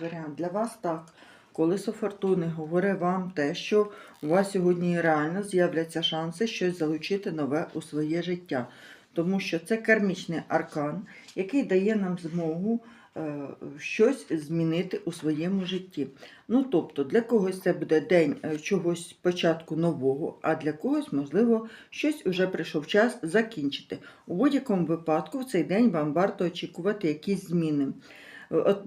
Варіант для вас так. Колесо фортуни говорить вам те, що у вас сьогодні реально з'являться шанси щось залучити нове у своє життя. Тому що це кармічний аркан, який дає нам змогу е, щось змінити у своєму житті. Ну, тобто, для когось це буде день е, чогось початку нового, а для когось, можливо, щось уже прийшов час закінчити. У будь-якому випадку в цей день вам варто очікувати якісь зміни.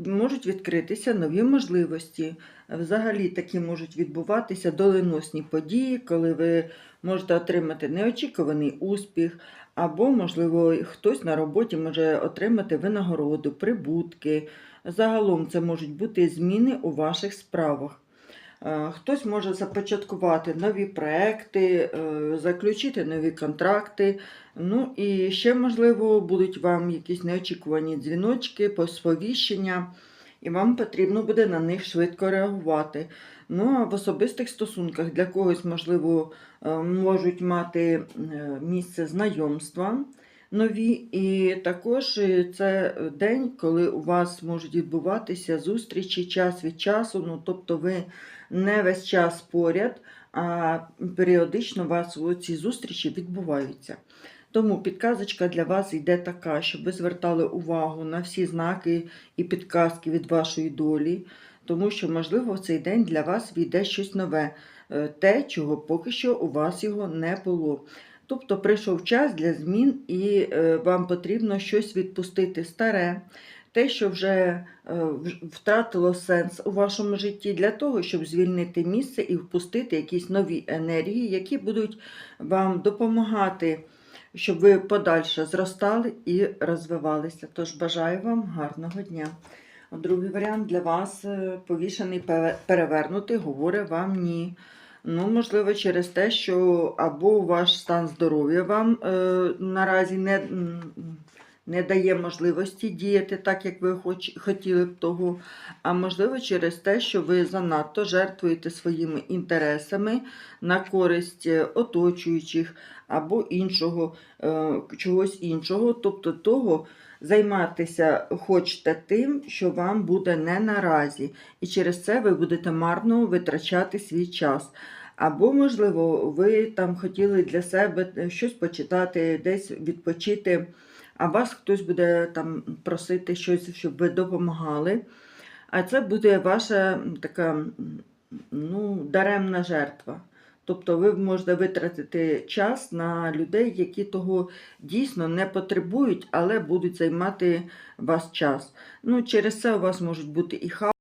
Можуть відкритися нові можливості. Взагалі такі можуть відбуватися доленосні події, коли ви можете отримати неочікуваний успіх, або, можливо, хтось на роботі може отримати винагороду, прибутки. Загалом це можуть бути зміни у ваших справах. Е, Хтось може започаткувати нові проекти, е, заключити нові контракти. Ну і ще, можливо, будуть вам якісь неочікувані дзвіночки, посповіщення, і вам потрібно буде на них швидко реагувати. Ну, а в особистих стосунках для когось, можливо, е, можуть мати місце знайомства нові, і також е, це день, коли у вас можуть відбуватися зустрічі час від часу, ну, тобто ви не весь час поряд, а періодично у вас ці зустрічі відбуваються. Тому підказочка для вас йде така, щоб ви звертали увагу на всі знаки і підказки від вашої долі, тому що, можливо, в цей день для вас війде щось нове, е, те, чого поки що у вас його не було. Тобто прийшов час для змін, і е, вам потрібно щось відпустити старе, те, що вже е, втратило сенс у вашому житті, для того, щоб звільнити місце і впустити якісь нові енергії, які будуть вам допомагати, щоб ви подальше зростали і розвивалися. Тож бажаю вам гарного дня. Другий варіант для вас е, повішений пе- перевернутий, говорить вам ні. Ну, можливо, через те, що або ваш стан здоров'я вам е, наразі не, не дає можливості діяти так, як ви хоч, хотіли б того, а можливо, через те, що ви занадто жертвуєте своїми інтересами на користь е, оточуючих або іншого, е, чогось іншого, тобто того. Займатися хочете тим, що вам буде не наразі, і через це ви будете марно витрачати свій час. Або, можливо, ви там хотіли для себе щось почитати, десь відпочити, а вас хтось буде там просити щось, щоб ви допомагали. А це буде ваша така ну, даремна жертва. Тобто ви можете витратити час на людей, які того дійсно не потребують, але будуть займати вас час. Ну, через це у вас можуть бути і хаос.